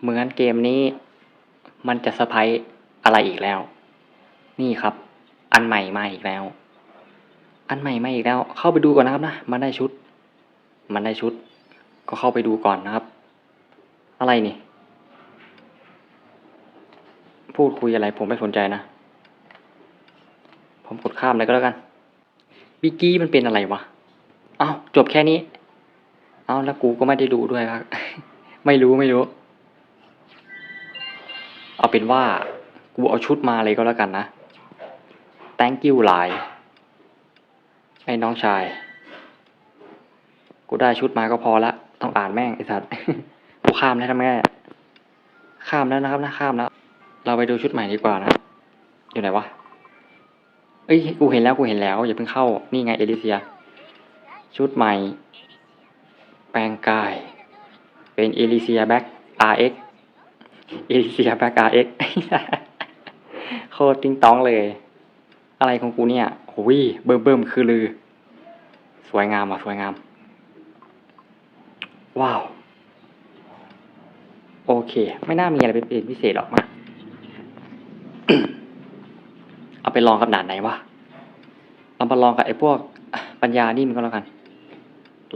เหมือนเกมนี้มันจะเซอร์ไพรส์อะไรอีกแล้ว นี่ครับ อันใหม่มาอีกแล้ว อันใหม่มาอีกแล้ว เข้าไปดูก่อนนะครับนะมันได้ชุด มันได้ชุด ก็เข้าไปดูก่อนนะครับ อะไรนี่ พูดคุยอะไรผมไม่สนใจนะ ผมกดข้ามเลยก็แล้วกันวิกกี้มันเป็นอะไรวะเอ้าจบแค่นี้ เอ้าแล้วกูก็ไม่ได้ดูด้วยครับ ไม่รู้ไม่รู้ เอาเป็นว่า กูเอาชุดมาเลยก็แล้วกันนะ thank you หลาย ไอ้น้องชาย กูได้ชุดมาก็พอละ ต้องอ่านแม่งไอ้สัตว์ กูข้ามแล้วทำไงข้ามแล้วนะครับนะข้ามแล้ว เราไปดูชุดใหม่ดีกว่านะ อยู่ไหนวะ เอ้ย กูเห็นแล้วกูเห็นแล้วอย่าเพิ่งเข้า นี่ไงเอลิเซีย ชุดใหม่ แปลงกาย เป็นเอลิเซียแบ็ก RX เอลิเซียแบ็กโคตรติ้งต้องเลย อะไรของกูเนี่ยโอ้ยเบิ่มเบิ่มคือลือ สวยงามอะ สวยงาม ว้าว โอเค ไม่น่ามีอะไรเป็นพิเศษหรอกมาเอาไปลองกับด่านไหนวะเอามาลองกับไอ้พวกปัญญานี่มันก็แล้วกัน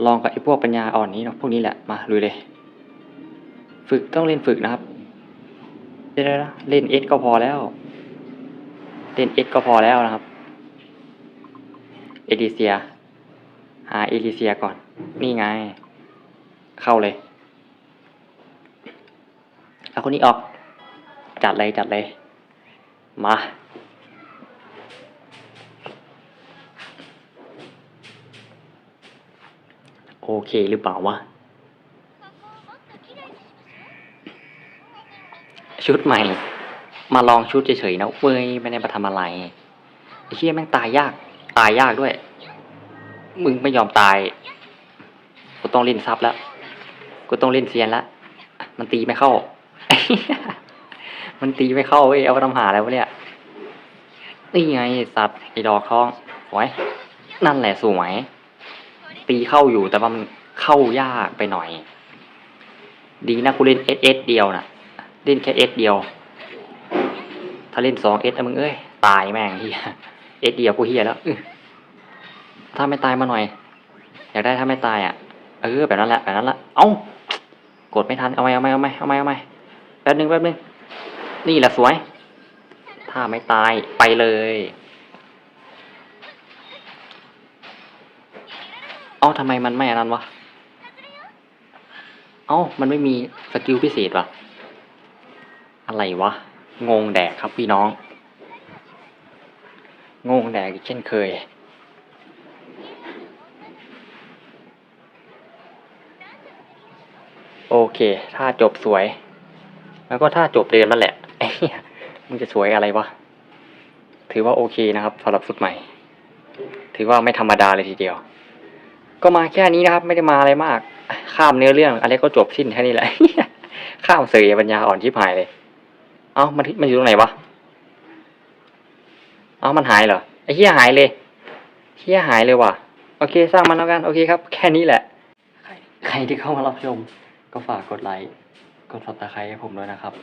ลองกับไอ้พวกปัญญาอ่อนนี้เนาะพวกนี้แหละมาลุยเลย ฝึกต้องเล่นฝึกนะครับ เดี๋ยวนะเล่นเอสก็พอแล้ว เล่นเอสก็พอแล้วนะครับ เอลิเซีย หาเอลิเซียก่อน นี่ไง เข้าเลย เอาคนนี้ออก จัดเลยจัดเลย มาโอเคหรือเปล่าวะ ชุดใหม่ มาลองชุดเฉยๆนะเว้ยไม่ได้มาทำอะไรไอ้เชี่ยแม่งตายยาก ตายยากด้วย มึงไม่ยอมตาย กูต้องเล่นซับแล้ว กูต้องเล่นเซียนแล้ว มันตีไม่เข้า มันตีไม่เข้าเว้ย เอาไปทำหาแล้วะเนี่ย นี่ไงสัตว์ไอ้ดอกทองสวยนั่นแหละสวย ตีเข้าอยู่แต่ว่ามันเข้ายากไปหน่อย ดีนะกูเล่นเอสเอสเดียวน่ะ เล่นแค่เอสเดียว ถ้าเล่นสองเอสมึงเอ้ย ตายแม่งเฮียเอสเดียวกูเฮียแล้วถ้าไม่ตายมาหน่อย อยากได้ถ้าไม่ตายอะ เออแบบนั้นแหละแบบนั้นละ เอ้ากดไม่ทัน เอาไหมเอาไหมเอาไหมเอาไหมเอาไหมแป๊บนึงแป๊บนึง นี่แหละสวย ถ้าไม่ตายไปเลย เอ้าทำไมมันไม่อันนั้นวะ เอ้ามันไม่มีสกิลพิเศษวะ อะไรวะ งงแดกครับพี่น้อง งงแดกเช่นเคย โอเค ถ้าจบสวย แล้วก็ถ้าจบเดินนั่นแหละมึงจะสวยอะไรวะ ถือว่าโอเคนะครับสำหรับสุดใหม่ ถือว่าไม่ธรรมดาเลยทีเดียว ก็มาแค่นี้นะครับ ไม่ได้มาอะไรมาก ข้ามเนื้อเรื่องอะไรก็จบสิ้นแค่นี้แหละข้ามเสยปัญญาอ่อนชิบหายเลย เอ้ามันมันอยู่ตรงไหนวะ เอ้ามันหายเหรอไอ้เหี้ยหายเลยเหี้ยหายเลยว่ะ โอเคสร้างมันแล้วกัน โอเคครับ แค่นี้แหละ ใครใครที่เข้ามารับชม ก็ฝากกดไลค์ กดซับสไครต์ให้ผมด้วยนะครับ